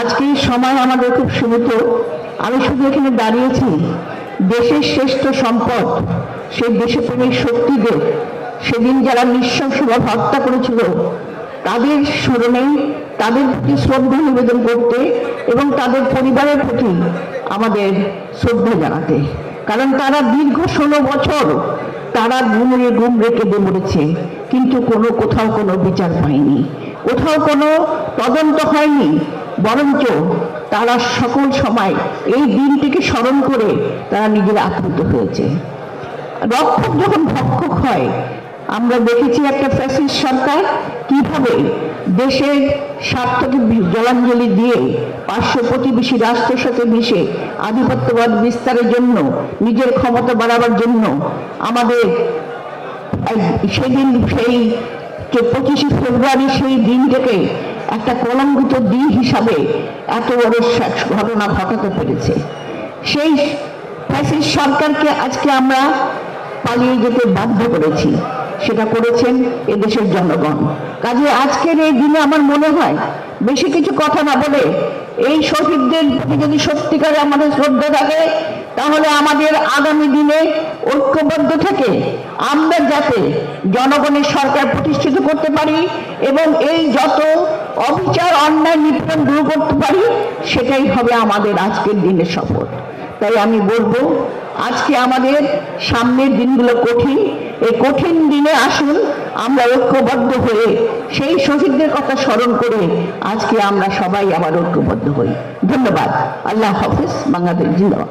আজকে সময় আমাদের খুব সীমিত। আমি শুধু এখানে দাঁড়িয়েছি, দেশের শ্রেষ্ঠ সম্পদ, সেই দেশপ্রেমিক শক্তিদের সেদিন যারা নৃশংসভাবে হত্যা করেছিল, তাদের স্মরণে তাদের প্রতি শ্রদ্ধা নিবেদন করতে এবং তাদের পরিবারের প্রতি আমাদের শ্রদ্ধা জানাতে। কারণ তারা দীর্ঘ ষোলো বছর তারা গুমরে গুম রেখে দিয়ে মরেছে, কিন্তু কোনো কোথাও কোনো বিচার পায়নি। কোথাও কোনো তদন্ত হয়নি বরঞ্চ তারা সকল সময় এই দিনটিকে স্মরণ করে তারা নিজেরা আপ্লুত হয়েছে। রক্ষক যখন ভক্ষক হয়, আমরা দেখেছি একটা ফ্যাসিস্ট সরকার কীভাবে দেশের স্বার্থকে জলাঞ্জলি দিয়ে পার্শ্ব প্রতিবেশী রাষ্ট্রের সাথে মিশে আধিপত্যবাদ বিস্তারের জন্য, নিজের ক্ষমতা বাড়াবার জন্য আমাদের সেদিন সেই পঁচিশে ফেব্রুয়ারি সেই দিনটাকে একটা কলঙ্কিত দিন হিসাবে এত বড় ঘটনা ঘটাতে পেরেছে। সেই ফ্যাসিস্ট সরকারকে আজকে আমরা পালিয়ে যেতে বাধ্য করেছি। সেটা করেছেন এদেশের জনগণ। কাজে আজকের এই দিনে আমার মনে হয় বেশি কিছু কথা না বলে এই শহীদদের প্রতি যদি সত্যিকারে আমাদের শ্রদ্ধা থাকে, তাহলে আমাদের আগামী দিনে ঐক্যবদ্ধ থেকে আমরা যাতে জনগণের সরকার প্রতিষ্ঠিত করতে পারি এবং এই যত অবিচার, অন্যায়, নিপীড়ন দূর করতে পারি, সেটাই হবে আমাদের আজকের দিনের শপথ তাই আমি বলব, আজকে আমাদের সামনের দিনগুলো কঠিন। এই কঠিন দিনে আসুন, আমরা ঐক্যবদ্ধ হয়ে সেই শহীদদের কথা স্মরণ করে আজকে আমরা সবাই আবার ঐক্যবদ্ধ হই। ধন্যবাদ। আল্লাহ হাফিজ, বাংলাদেশ জিন্দাবাদ।